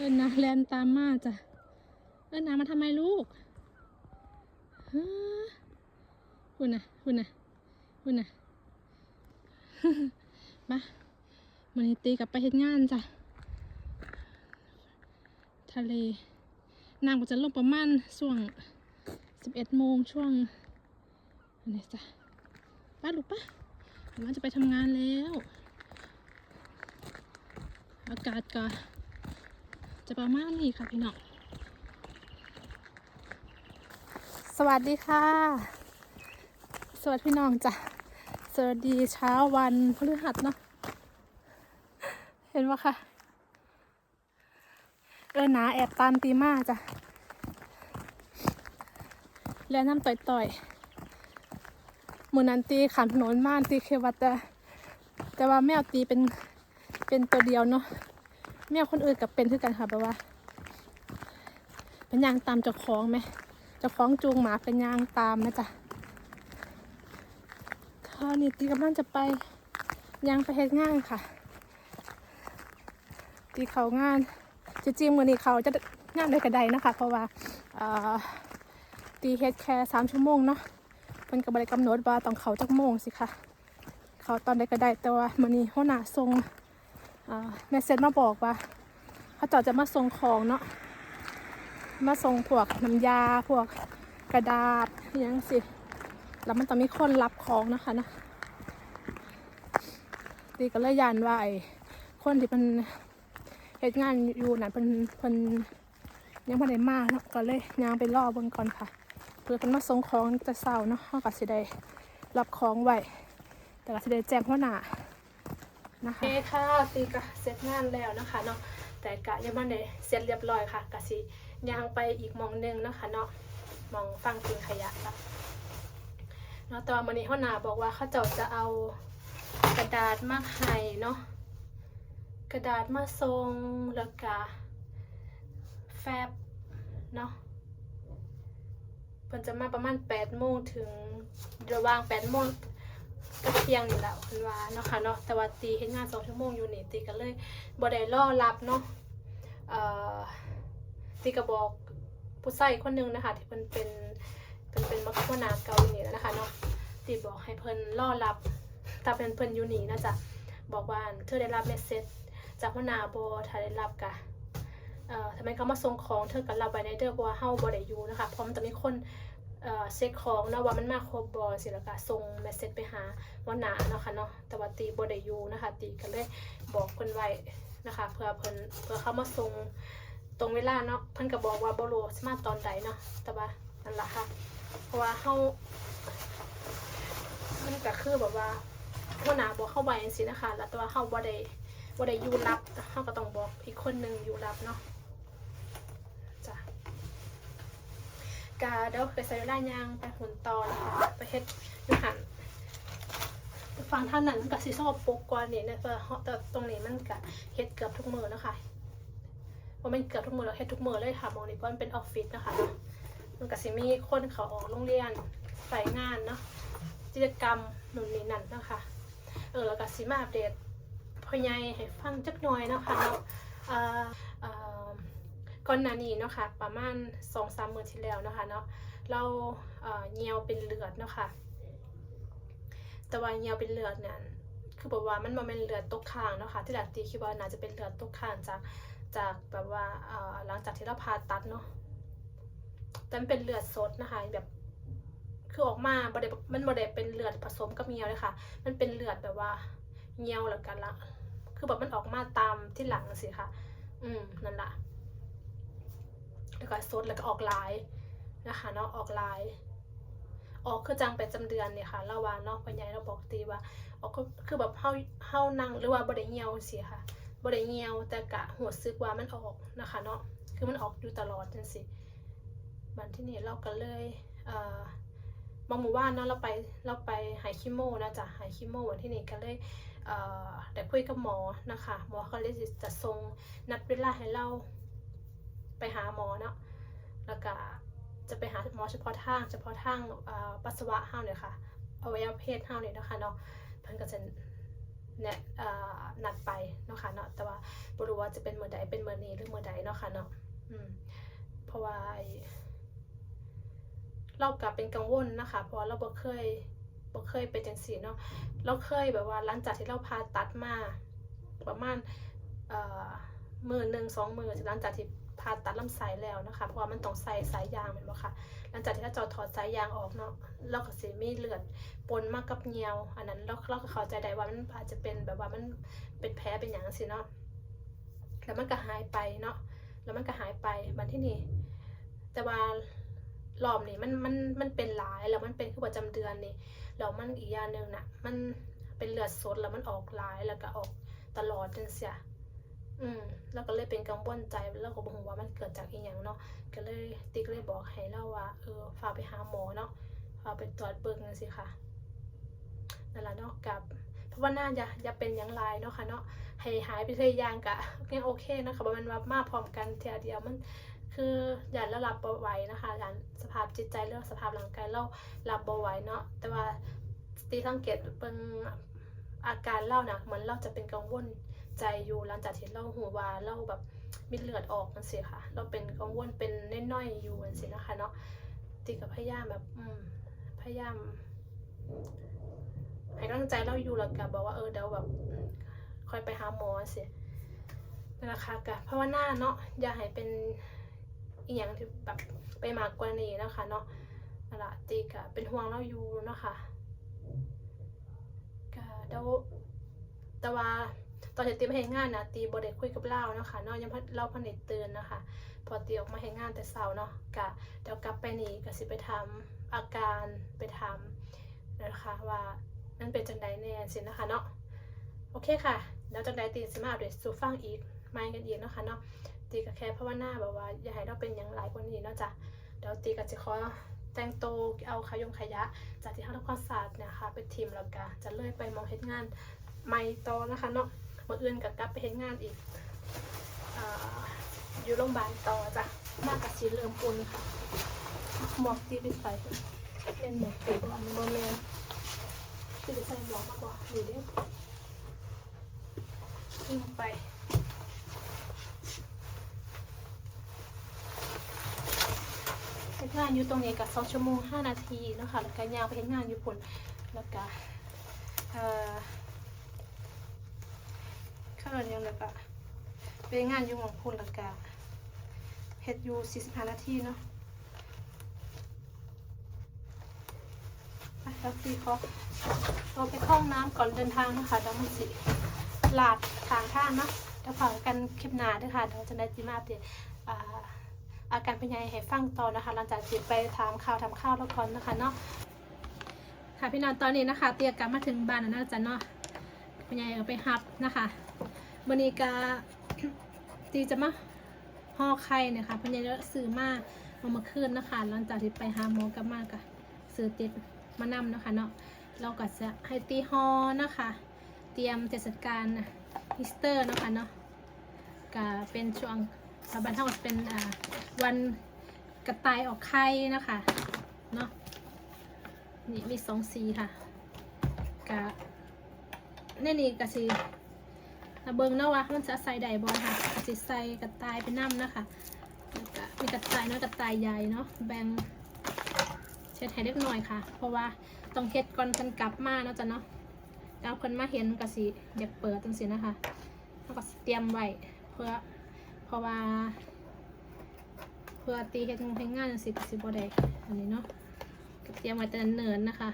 เอิญนะแลนตามมาจ้ะ เอิญนะมาทำไมลูกฮะคุณนะคุณนะคุณนะมามันนี้ตีกลับไปเฮ็ดงานจ้ะ ทะเลน้ำก็จะลงประมาณช่วงสิบเอ็ดโมงช่วงอันนี้จ้ะป้าลูกป้าเราจะไปทำงานแล้ว อากาศก็ จะประมาณนี้ค่ะพี่น้องสวัสดีค่ะ สวัสดีพี่น้องจ้ะสวัสดีเช้าวันพฤหัสเนาะเห็นไหมคะเออหนาแอบตามตีมาจ้ะแล้วน้ำต่อยต่อยๆมือนันตีขามถนนม่านตีเควัดแต่แต่ว่าแมวตีเป็นเป็นตัวเดียวเนาะ แมวคนอื่นกับเป็นคือกันค่ะแบบว่า เป็นยางตามเจ้าของไหมเจ้าของจูงหมาเป็นยางตามนะจ๊ะคราวนี้ตีกำลังจะไปยางไปเฮ็ดงานค่ะ ตีเขางานจริงๆมือนี้เขาจะงานได้กระไดนะคะ เพราะว่าตีเฮ็ดแค่สามชั่วโมงเนาะมันก็บริกำหนดว่าต้องเขาจักโมงสิค่ะ เขาตอนใดก็ไดแต่ว่ามือนี้หัวหน้าส่ง แมสเซจมาบอกว่าเขาเจาจะมาส่งของเนาะมาส่งพวกน้ำยาพวกกระดาษอหยังสิแล้วมันต้องมีคนรับของนะคะนะตีก็เลยยานว่าไอ้คนที่มันเหตุงานอยู่นั่นเพิ่นเพิ่นยังบ่ได้มาเนาะก็เลยยางไปรอเบิ่งก่อนค่ะ เพื่อเพิ่นมาส่งของแต่เช้าเนาะเฮาก็สิได้รับของไว้แต่ก็สิได้แจ้งหัวหน้า นะคะโอเคค่ะตีก็เสร็จงานแล้วนะคะเนาะแต่กะยังบ่ได้เสร็จเรียบร้อยค่ะก็สิยางไปอีกมองหนึงนะคะเนาะมองฟังทิ้งขยะค่ะเนาะแต่ว่ามื้อนี้หัวหนาบอกว่าเขาเจ้าจะเอากระดาษมาให้เนาะกระดาษมาทรงแล้วก็แฟบเนาะเพิ่นจะมาประมาณ8โมงถึงระหว่าง8โมง กับเที่ยงนี่แหละเพิ่นว่าเนาะค่ะเนาะแต่ว่าตีเฮ็ดงาน2ชั่วโมงอยู่นี่ตีก็เลยบ่ได้รอรับเนาะเอ่อตีก็บอกผู้ใส่คนหนึงนะคะ ที่เพิ่นเป็นเพิ่นเป็นมักหัวนาเกาอยู่นี่แล้วนะคะเนาะตีบอกให้เพิ่นรอรับถ้าเป็นเพิ่นอยู่นี่นะจ๊ะบอกว่าเธอได้รับเมสเซจจากหัวหน้าบถ้าได้รับกะเอ่อทำไมเขามาส่งของเธอกับรับไว้ในเดอเพราะว่าเฮาบ่ได้อยู่นะคะเพราะมันจะมีคน เช็คของเนาะว่ามันมาครบบอสิแล้วก็ส่งเมสเซจไปหาหัวหนาเนาะค่ะเนาะแต่ว่าตีบ่ไดยูนะคะ ตีก็เลยบอกเพิ่นไว้นะคะเพื่อเพิ่นเพื่อเขามาส่งตรงเวลาเนาะเพิ่นก็บอกว่าบ่รู้สิมาตอนใดเนาะแต่ว่านั่นละค่ะเพราะว่าเฮามันก็คือแบบว่าหัวหนาบอกเข้าไว้จังซี่นะคะ แล้วแต่ว่าเฮาบ่ได้ว่าได้ยูรับเขาก็ต้องบอกอีกคนหนึ่งอยู่รับเนาะ กาเดี๋ยวไปใส่เวลายางไปหุ่นตอนะคะไปเฮ็ดยูหันฟังท่านนั้นมันกับสีสกปรกกว่านี่เนี่ยเพราะแต่ตรงนี้มันกะเฮ็ดเกือบทุกมือนะคะว่ามันเกือบทุกมือแล้วเฮ็ดทุกมือเลยค่ะมองนี่เพราะมันเป็นออฟฟิศนะคะเนาะมันก็สิมีคนเขาออกโรงเรียนใส่งานเนาะกิจกรรมนู่นนี่นั่นนะคะเออแล้วก็สิมาอัปเดตพ่อใหญ่ให้ฟังจักหน่อยนะคะเนาะ ก่อนหน้านี้เนาะค่ะประมาณสองสามมื้อที่แล้วเนาะคะเนาะเราเอ่อเหี่ยวเป็นเลือดเนาะค่ะแต่ว่าเหี่ยวเป็นเลือดเนี่ยคือแบบว่ามันบ่แม่นเลือดตกค้างเนาะค่ะที่แรกตีคิดว่าน่าจะเป็นเลือดตกค้างจากจากแบบว่าหลังจากที่เราผ่าตัดเนาะแต่มันเป็นเลือดสดนะคะ แบบคือออกมาบดมันบดเป็นเลือดผสมกับเหี่ยวเลยค่ะ มันเป็นเลือดแบบว่าเงียวแล้วกันละคือแบบมันออกมาตามที่หลังสิค่ะ อืมนั่นแหละ แล้วก็ซดแล้วก็ออกลายนะคะเนาะออกลาย ออกคือจังไปจำเดือนเนี่ยค่ะเราว่าเนาะปัญญาเราบอกตีว่าออกก็คือแบบเฮาเฮานั่งหรือว่าบ่ได้เหี่ยวสิค่ะบ่ได้เหี่ยวแต่กะหัวซึกว่ามันออกนะคะเนาะคือมันออกอยู่ตลอดจังสิบันที่นี่เราก็เลยเอ่อบางหมู่บ้านเนาะเราไปเราไปไฮคิโมนะจ๊ะไฮคิโมวันที่นี่ก็เลยเอ่อได้คุยกับหมอนะคะหมอเขาเลยจะส่งนัดเวลาให้เรา ไปหาหมอเนาะแล้วก็จะไปหาหมอเฉพาะทางเฉพาะทางอ่อปัสสาวะห้าเนี่ยค่ะอวัยวะเพศห้าเนี่ยนะคะเนาะเพิ่นก็จะเนี่ยอ่านัดไปเนาะค่ะเนาะแต่ว่าบ่รู้ว่าจะเป็นเมื้อใดเป็นเมื้อนี้หรือเมื้อใดเนาะค่ะเนาะอืมเพราะว่าไอ้เราก็เป็นกังวลนะคะเพราะเราบ่เคยบ่เคยเป็นจังซี่เนาะเราเคยแบบว่าหลังจากที่เราผ่าตัดมาประมาณเอ่อมือหนึ่งสองมือหลังจากที่ ผ่าตัดลำไส้แล้วนะคะ เพราะว่ามันต้องใส่สายยางแม่นบ่ค่ะหลังจากที่เราจอถอดสายยางออกเนาะเราก็สิมีเลือดปนมากับเหนียว อันนั้นเราเราก็เข้าใจได้ว่ามันอาจจะเป็นแบบว่ามันเป็นแผลเป็นอย่างสิเนาะแล้วมันก็หายไปเนาะแล้วมันก็หายไปบันที่นี่แต่ว่ารอบนี้มันมันมันเป็นหลายแล้วมันเป็นคือประจำเดือนนี่แล้วมันอีกอย่างหนึ่งน่ะมันเป็นเลือดสดแล้วมันออกหลายแล้วก็ออกตลอดจังเสีย อืมแล้วก็เลยเป็นกังวลใจแล้วก็บอกว่ามันเกิดจากอีหยังเนาะก็เลยติ๊กเลยบอกให้เราว่าเออฝากไปหาหมอเนาะฝากไปตรวจเบิ่งจังซี่ค่ะนั่นแหละเนาะกับเพราะว่าน่าจะอย่าเป็นหยังไรเนาะค่ะเนาะให้หายไปเลยยางกะยังโอเคนะคะบ่แม่นว่ามาพร้อมกันเทียเดียวมันคืออย่าละรับบ่ไหวนะคะอย่าสภาพจิตใจเรื่องสภาพร่างกายเรารับบ่ไหวเนาะแต่ว่าตีสังเกตเบิ่งอาการเล่านะเหมือนเราจะเป็นกังวล ใจอยู่หลังจากที่เราหูว่าเราแบบมีเลือดออกมันสิค่ะ เราเป็นกังวลเป็นน้อยๆอยู่มันสินะคะเนาะตีกับพยายามแบบอืมพยายามให้กำลังใจเราอยู่แล้วกับบอกว่าเออเดี๋ยวแบบคอยไปหาหมอสินั่นแหละค่ะกับภาวนาเนาะอย่าให้เป็นอีหยังที่แบบไปมากกว่านี้นะคะเนาะนั่นแหละตีกับเป็นห่วงเราอยู่เนาะค่ะก็เดี๋ยวแต่ว่า ตอนที่ตีมาเห็นงานนะตีบได้คุยกับเล่าเนาะค่ะเนาะยังพัดเล่าพันเนตื่นนะคะ พอตีออกมาเห็นงานแต่เช้าเนาะกะเดี๋ยวกลับไปนี่ก็สิไปทำอาการไปทำนะคะว่านั่นเป็นจังใดแน่สินะคะเนาะโอเคค่ะเดี๋ยวจังใดตีสิมาอัปเดตสู่ฟังอีกไม่กันอีกเนาะค่ะเนาะตีก็แค่ภาวนาแบบว่าอย่าให้เราเป็นอย่างไรกว่านี้เนาะจ้ะเดี๋ยวตีก็จะขอแต่งโตเอาขยงขยะ จากที่ห้างทำความสะอาดเนี่ยค่ะไปทีมแล้วก็จะเลื่อยไปมองเห็นงานไม่โตนะคะเนาะ มื่ออื่นกับกลับไปเห็นงานอีกออยู่โรงพยาบาลต่อจ้ะมากกับสีเหลืองปุ่นค่ะ หมวกที่ไปใส่เป็นหมวกปีกอันนี้บอแมนที่ไปใส่หมวกมากกว่าอยู่ดิขึ้นไปงานอยู่ตรงนี้กับสองชั่วโมงห้านาทีเนาะคะแล้วก็ยาวไปเห็นงานอยู่ปุ่นแล้วก็ เอ่อข้าวเหนียวแล้วก็ไปงานอยู่หมองพูนล้วก็เฮ็ดอยู่ 45 นาทีเนาะแล้วตีเขาเราไปเข้าห้องน้ำก่อนเดินทางนะคะเดี๋ยวมันสิลาดทางทางเนาะเดี๋ยวฝากกันคลิปหน้าด้วยค่ะเดี๋ยวจะได้จิมาเดตอ่าอาการเป็นยังไงให้ฟังต่อนะคะ หลังจากที่ไปถามข่าวทำข้าวแล้วก่อนนะคะเนาะค่ะพี่น้องตอนนี้นะคะ เตรียมกลับมาถึงบ้านแล้วนะจ๊ะเนาะเป็นยังไงก็ไปฮับนะคะ วันนี้กาตีจะมาห่อไข่เนี่ยค่ะพันยายซื้อมาเอามาคืนนะคะหลังจากที่ไปหาหมอกลับมากะซื้อติดมานำนะคะเนาะเราก็จะให้ตีห่อนะคะ เตรียมเทศกาลอีสเตอร์นะคะเนาะก็เป็นช่วงสบันเท่ากับเป็นวันกระต่ายออกไข่นะคะเนาะนี่มีสองสีค่ะกะแน่นี่กะสี เบิ่งเนาะว่ามันจะใส่ใดบอลค่ะก็สิใส่กระต่ายเป็นน้ำนะคะมีกระต่ายน้อยกระต่ายใหญ่เนาะแบ่งเช็ดให้เล็กหน่อยค่ะ เพราะว่าต้องเฮ็ดก่อนเพิ่นกลับมาเนาะจ้ะเนาะแล้วเพิ่นมาเห็นก็สิอยากเปิดจังซี่นะคะแล้วก็เตรียมไว้เพื่อเพราะว่า เพื่อตีเฮ็ดงานเฮ็ดงานจังซี่ก็สิบ่ได้อันนี้เนาะเตรียมไว้แต่เนินๆนะคะ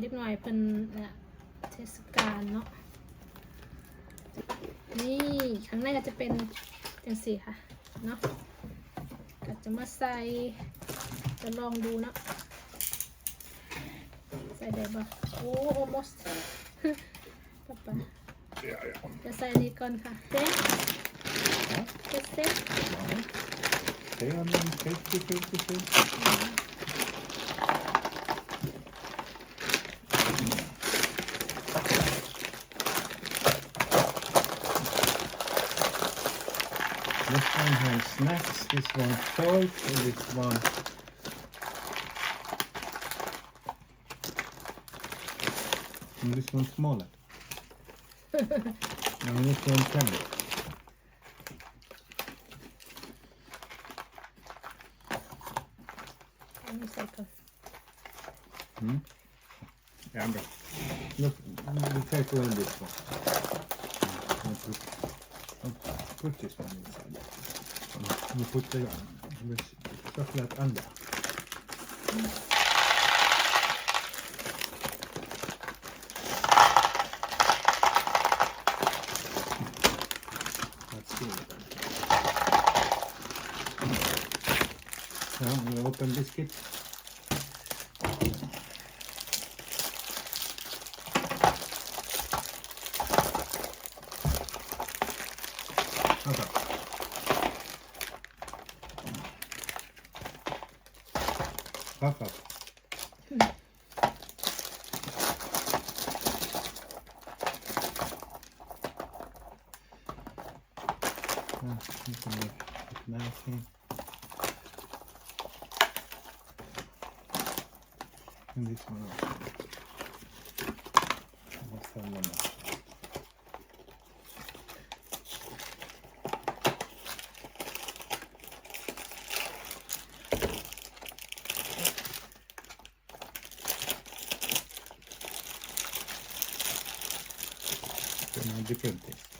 เทศให้เล็กหน่อยเป็นเนี่ยเทศกาลเนาะนี่ข้างในก็จะเป็นจังสีค่ะเนาะก็จะมาใส่จะลองดูเนาะใส่ได้ปะโอ้ almost ป๊าป๊า Ja, ja. จะใส่อันนี้ก่อนค่ะเซ็ตเซ็ตเซ็ต Ja, men fifty, fifty, fifty. This one snacks, this one toys, and this one and this one smaller. and this one candy. Hmm? Yeah, Amber. Look, the paper on this one. I'll put, put this one inside. We put the chocolate under. Now we open biscuit. something like mousing. And this one also. Different things.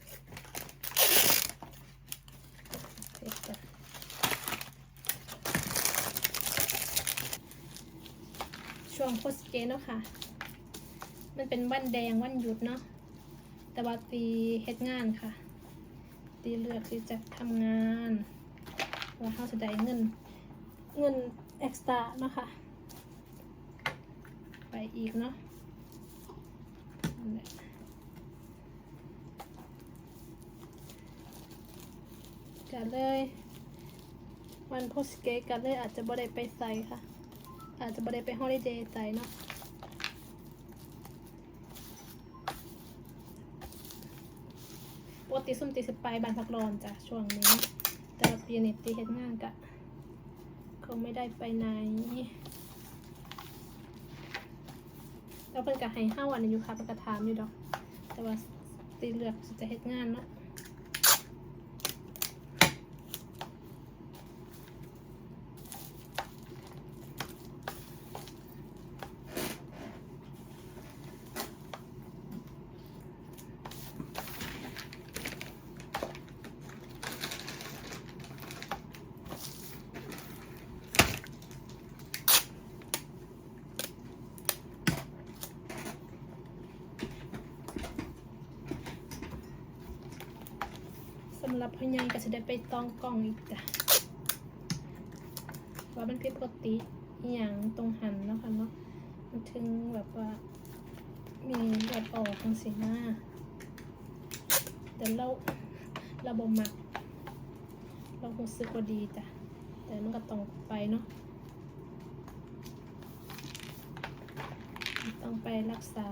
ช่วงโพสเจเนาะค่ะ มันเป็นวันแดงวันหยุดเนาะ แต่ว่าตีเฮ็ดงานค่ะ ตีเลือกที่จะทำงานว่าเขาจะได้เงิน เงินเอ็กซ์ตร้าเนาะค่ะ ไปอีกเนาะนั่นแหละกันเลย วันโพสเกตกันเลยอาจจะบ่ได้ไปใส่ค่ะ อาจจะบ่ได้ไปฮอลิเดย์ใส่เนาะปกติส้มตีสิไปบานพักร้อนจ้ะช่วงนี้ แต่ปีนี้ตีเฮ็ดงานกะคงไม่ได้ไปไหนแล้วเพิ่นกะให้ห้าวันอยู่ค่ะเพิ่นกะถามอยู่ดอก แต่ว่าตีเลือกจะเฮ็ดงานเนาะ หรับพ่อใหญ่ก็จะได้ไปต้องกล้องอีกจ้ะว่ามันผิดปกติอย่างตรงหันเนาะค่ะเนาะมันถึงแบบว่ามีเลือดออกทางสีหน้าแต่เราเราบ่มัก เราคงสึกว่าดีจ้ะแต่มันก็ต้องไปเนาะต้องไปรักษา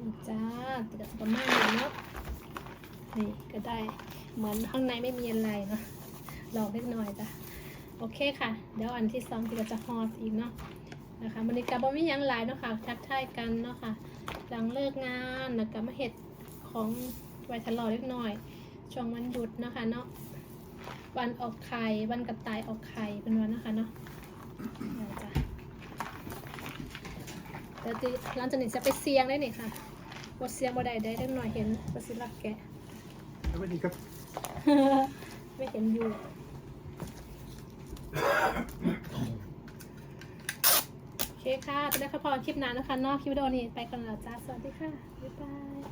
นี่ จ้าติดกับประมาณนี้เนาะนี่ก็ได้เหมือนข้างในไม่มีอะไรเนาะลองเล็กน้อยจ้ะโอเคค่ะ เดี๋ยวอันที่สองติดก็จะฮอสอีกเนาะนะคะมันนี้กับ่มีหยังหลายเนาะค่ะทักทายกันเนาะค่ะ หลังเลิกงานแล้วก็มาเห็ดของไวทะเลาะเล็กน้อย ช่วงวันหยุดเนาะคะเนาะวันออกไข่วันกระต่ายออกไข่เป็นวันนะคะเนาะเอาจ้ะแล้วจะหลังจากนี้จะไปเสียงได้นี่ค่ะ บดเสียงบ่ได้ได้เล็กหน่อยเห็นบดสิลักแกะ Jag vet inte. ไม่เห็นอยู่โอเคค่ะจะได้ค่ะพอคลิปหน้านะคะเนอกคลิปวิดีโอนี้ไปกันแล้วจ้า สวัสดีค่ะ บ๊ายบาย